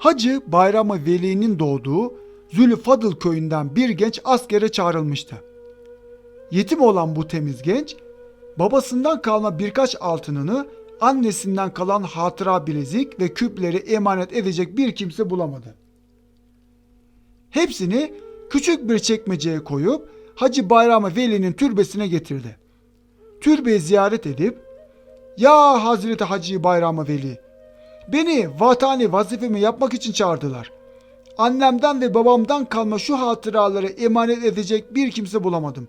Hacı Bayramı Veli'nin doğduğu Zülfadıl köyünden bir genç askere çağrılmıştı. Yetim olan bu temiz genç, babasından kalma birkaç altınını, annesinden kalan hatıra bilezik ve küpleri emanet edecek bir kimse bulamadı. Hepsini küçük bir çekmeceye koyup Hacı Bayramı Veli'nin türbesine getirdi. Türbeyi ziyaret edip, ''Ya Hazreti Hacı Bayramı Veli, beni vatani vazifemi yapmak için çağırdılar. Annemden ve babamdan kalma şu hatıraları emanet edecek bir kimse bulamadım.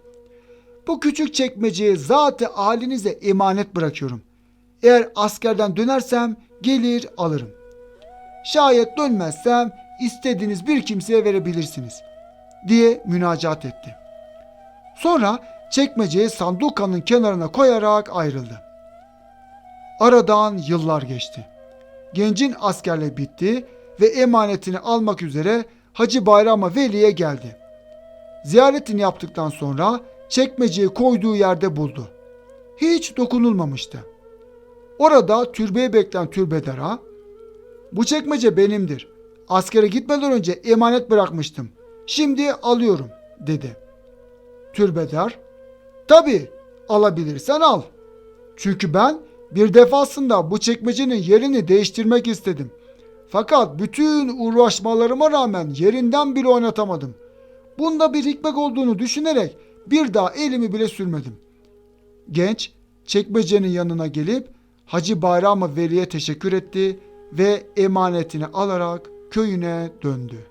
Bu küçük çekmeceye zatı halinize emanet bırakıyorum. Eğer askerden dönersem gelir alırım. Şayet dönmezsem istediğiniz bir kimseye verebilirsiniz.'' diye münacat etti. Sonra çekmeceyi sandukanın kenarına koyarak ayrıldı. Aradan yıllar geçti. Gencin askerliği bitti ve emanetini almak üzere Hacı Bayram'a Veli'ye geldi. Ziyaretini yaptıktan sonra çekmeceyi koyduğu yerde buldu. Hiç dokunulmamıştı. Orada türbeyi bekleyen türbedara, bu çekmece benimdir. Askere gitmeden önce emanet bırakmıştım. Şimdi alıyorum dedi. Türbedar, tabi alabilirsen al. Çünkü ben bir defasında bu çekmecenin yerini değiştirmek istedim. Fakat bütün uğraşmalarıma rağmen yerinden bile oynatamadım. Bunda bir hikmet olduğunu düşünerek bir daha elimi bile sürmedim. Genç çekmecenin yanına gelip Hacı Bayram-ı Veli'ye teşekkür etti ve emanetini alarak köyüne döndü.